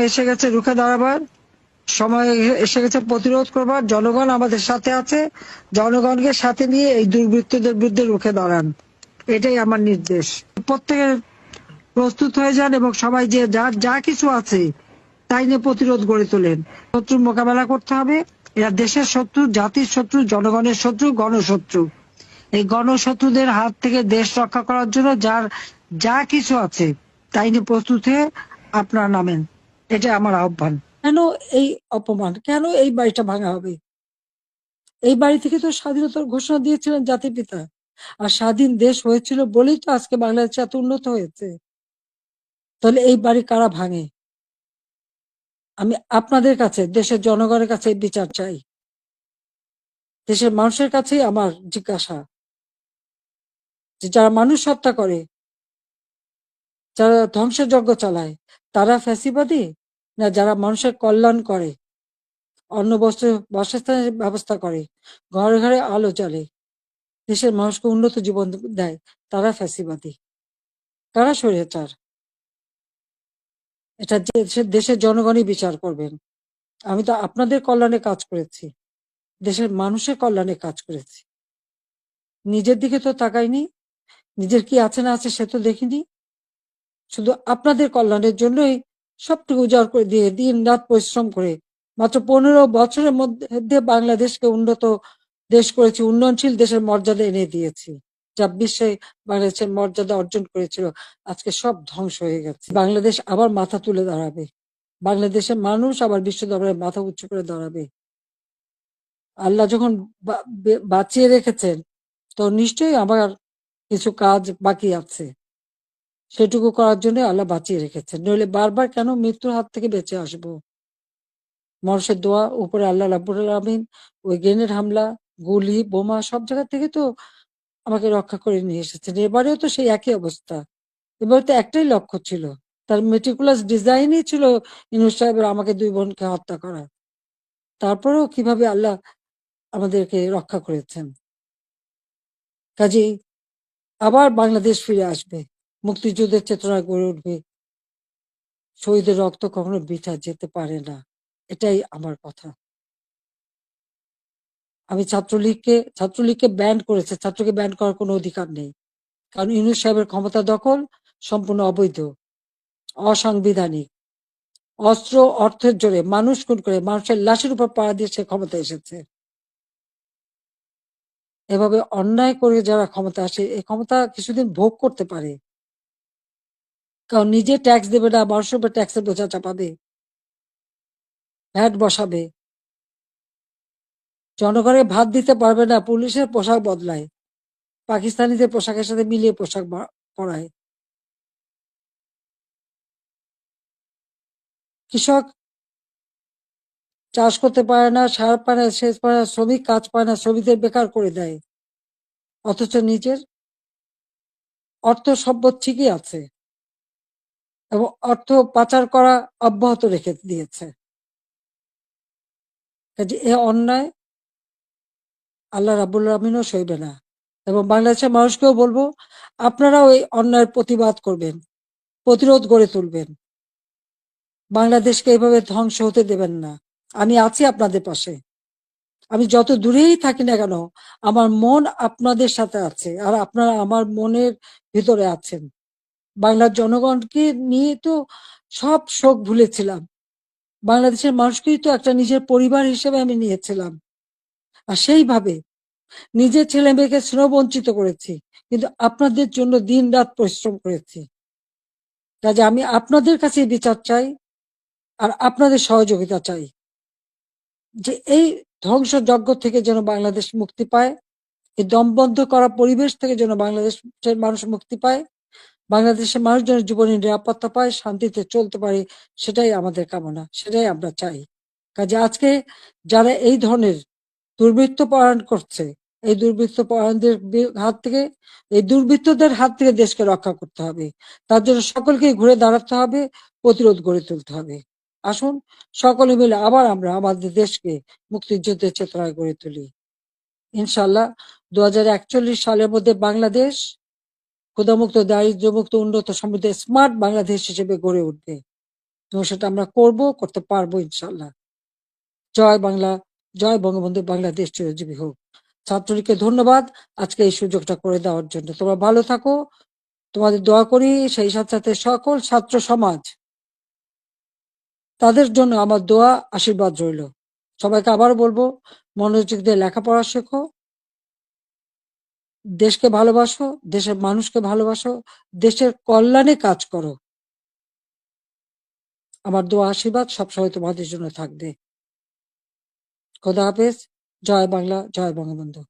সময় এসে গেছে রুখে দাঁড়াবার, সময় এসে গেছে প্রতিরোধ করবার, জনগণ আমাদের সাথে আছে, জনগণকে সাথে নিয়ে এই দুর্বৃত্তদের বিরুদ্ধে রুখে দাঁড়ান। এটাই আমার নির্দেশ। প্রত্যেকের প্রস্তুত হয়ে যান এবং সবাই যে যার যা কিছু আছে তাই নিয়ে প্রতিরোধ গড়ে তোলেন। শত্রুর মোকাবেলা করতে হবে। এরা দেশের শত্রু, জাতির শত্রু, জনগণের শত্রু, গণশত্রু। এই গণশত্রুদের হাত থেকে দেশ রক্ষা করার জন্য যার যা কিছু আছে তাই নিয়ে প্রস্তুত হয়ে আপনারা নামেন। এটা আমার আহ্বান। কেন এই অপমান? কেন এই বাড়িটা ভাঙা হবে? এই বাড়ি থেকে তো স্বাধীনতার ঘোষণা দিয়েছিলেন জাতির পিতা। আর স্বাধীন দেশ হয়েছিল বলেই তো আজকে বাংলাদেশ এত উন্নত হয়েছে। তাহলে এই বাড়ি কারা ভাঙে? আমি আপনাদের কাছে, দেশের জনগণের কাছে বিচার চাই। দেশের মানুষের কাছেই আমার জিজ্ঞাসা। যে যারা মানুষ হত্যা করে, যারা ধ্বংসযজ্ঞ চালায়, তারা ফ্যাসিবাদী? না, যারা মানুষের কল্যাণ করে, অন্ন, বস্ত্র, বাসস্থানের ব্যবস্থা করে, ঘরে ঘরে আলো জ্বালে, দেশের মানুষকে উন্নত জীবন দেয়, তারা ফ্যাসিবাদী। তারা স্বৈরাচার? এটা দেশের জনগণই বিচার করবেন। আমি তো আপনাদের কল্যাণে কাজ করেছি, দেশের মানুষের কল্যাণে কাজ করেছি। নিজের দিকে তো তাকাইনি, নিজের কি আছে না আছে সে তো দেখিনি। শুধু আপনাদের কল্যাণের জন্যই সবটুকু উজাড় করে দিয়ে দিন রাত পরিশ্রম করে। মাত্র পনেরো বছরের মধ্যে বাংলাদেশকে উন্নত দেশ করেছি, উন্নয়নশীল দেশের মর্যাদা এনে দিয়েছি, যা বিশ্বে বাংলাদেশের মর্যাদা অর্জন করেছিল। আজকে সব ধ্বংস হয়ে গেছে। বাংলাদেশ আবার মাথা তুলে দাঁড়াবে। বাংলাদেশের মানুষ আবার বিশ্ব দরবারে মাথা উঁচু করে দাঁড়াবে। আল্লাহ যখন বাঁচিয়ে রেখেছেন, তো নিশ্চয়ই আমার কিছু কাজ বাকি আছে। সেটুকু করার জন্য আল্লাহ বাঁচিয়ে রেখেছেন। নইলে বারবার কেন মৃত্যুর হাত থেকে বেঁচে আসব? মানুষের দোয়া উপরে আল্লাহ রাব্বুল আলামিন, ওই গ্রেনেড হামলা, গুলি, বোমা সব জায়গা থেকে তো আমাকে রক্ষা করে নিয়ে এসেছেন। এবারেও তো সেই একই অবস্থা। এবার তো একটাই লক্ষ্য ছিল। তার মেটিকুলাস ডিজাইনই ছিল ইনুস সাহেবের আমাকে দুই বোনকে হত্যা করা। তারপরেও কীভাবে আল্লাহ আমাদেরকে রক্ষা করেছেন? কাজেই আবার বাংলাদেশ ফিরে আসবে। মুক্তিযুদ্ধের চেতনা গড়ে উঠবে। শহীদের রক্ত কখনো বৃথা যেতে পারে না। এটাই আমার কথা। আমি ছাত্রলীগকে ছাত্রলীগকে ব্যান করেছে। ছাত্রকে ব্যান করার কোনো অধিকার নেই। কারণ ইউনুস সাহেবের ক্ষমতা দখল সম্পূর্ণ অবৈধ, অসাংবিধানিক। অস্ত্র, অর্থের জোরে মানুষ খুন করে মানুষের লাশের উপর পাড়া দিয়ে সে ক্ষমতা এসেছে। এভাবে অন্যায় করে যারা ক্ষমতা আসে এই ক্ষমতা কিছুদিন ভোগ করতে পারে। কারণ নিজে ট্যাক্স দেবে না, মানুষের ট্যাক্সের বোঝা চাপাবে। ভ্যাট বসাবে। জনগণের ভাত দিতে পারবে না, পুলিশের পোশাক বদলায়। পাকিস্তানিদের পোশাকের সাথে মিলিয়ে পোশাক পরায়। কৃষক চাষ করতে পারে না, সার পায় না, সেচ পায় না, শ্রমিক কাজ পায় না, শ্রমিকদের বেকার করে দেয়। অথচ নিজের অর্থ সম্পদ ঠিকই আছে। এবং অর্থ পাচার করা অব্যাহত রেখে দিয়েছে। কাজে এ অন্যায় আল্লাহ রাবুল আমিনও সইবে না। এবং বাংলাদেশের মানুষকেও বলব, আপনারাও এই অন্যায়ের প্রতিবাদ করবেন, প্রতিরোধ গড়ে তুলবেন। বাংলাদেশকে এইভাবে ধ্বংস হতে দেবেন না। আমি আছি আপনাদের পাশে। আমি যত দূরেই থাকি না কেন, আমার মন আপনাদের সাথে আছে আর আপনারা আমার মনের ভিতরে আছেন। বাংলার জনগণকে নিয়ে তো সব শোক ভুলেছিলাম। বাংলাদেশের মানুষকেই তো একটা নিজের পরিবার হিসেবে আমি নিয়েছিলাম। আর সেইভাবে নিজের ছেলে মেয়েকে স্নেহ বঞ্চিত করেছি, কিন্তু আপনাদের জন্য দিন রাত পরিশ্রম করেছি। কাজে আমি আপনাদের কাছে বিচার চাই আর আপনাদের সহযোগিতা চাই যে এই ধ্বংসযজ্ঞ থেকে যেন বাংলাদেশ মুক্তি পায়, এই দমবন্ধ করা পরিবেশ থেকে যেন বাংলাদেশের মানুষ মুক্তি পায়। বাংলাদেশের মানুষ যেন জীবনের নিরাপত্তা পায়, শান্তিতে চলতে পারে, সেটাই আমাদের কামনা, সেটাই আমরা চাই। কাজে আজকে যারা এই ধরনের দুর্বৃত্ত পরায়ণ করছে, এই দুর্বৃত্ত পরায়ণদের হাত থেকে, এই দুর্বৃত্তদের হাত থেকে দেশকে রক্ষা করতে হবে। তার জন্য সকলকে ঘুরে দাঁড়াতে হবে, প্রতিরোধ গড়ে তুলতে হবে। আসুন, সকলে মিলে আবার আমরা আমাদের দেশকে মুক্তিযুদ্ধের চেতনায় গড়ে তুলি। ইনশাল্লাহ দু হাজার একচল্লিশ সালের মধ্যে বাংলাদেশ ক্ষুধামুক্ত, দারিদ্র্যমুক্ত, উন্নত সমৃদ্ধ স্মার্ট বাংলাদেশ হিসেবে গড়ে উঠবে। এবং সেটা আমরা করব, করতে পারব ইনশাল্লাহ জয় বাংলা, জয় বঙ্গবন্ধু বাংলাদেশ চিরজীবী হোক। ছাত্রলীগকে ধন্যবাদ আজকে এই সুযোগটা করে দেওয়ার জন্য। তোমরা ভালো থাকো। তোমাদের দোয়া করি, সেই সাথে সাথে সকল ছাত্র সমাজ, তাদের জন্য আমার দোয়া, আশীর্বাদ রইল। সবাইকে আবার বলব, মনোযোগ দিয়ে লেখাপড়া শেখো। দেশকে ভালোবাসো, দেশের মানুষকে ভালোবাসো, দেশের কল্যাণে কাজ করো। আমার দোয়া, আশীর্বাদ সবসময় তোমাদের জন্য থাকবে। খোদা হাফেজ। জয় বাংলা, জয় বঙ্গবন্ধু।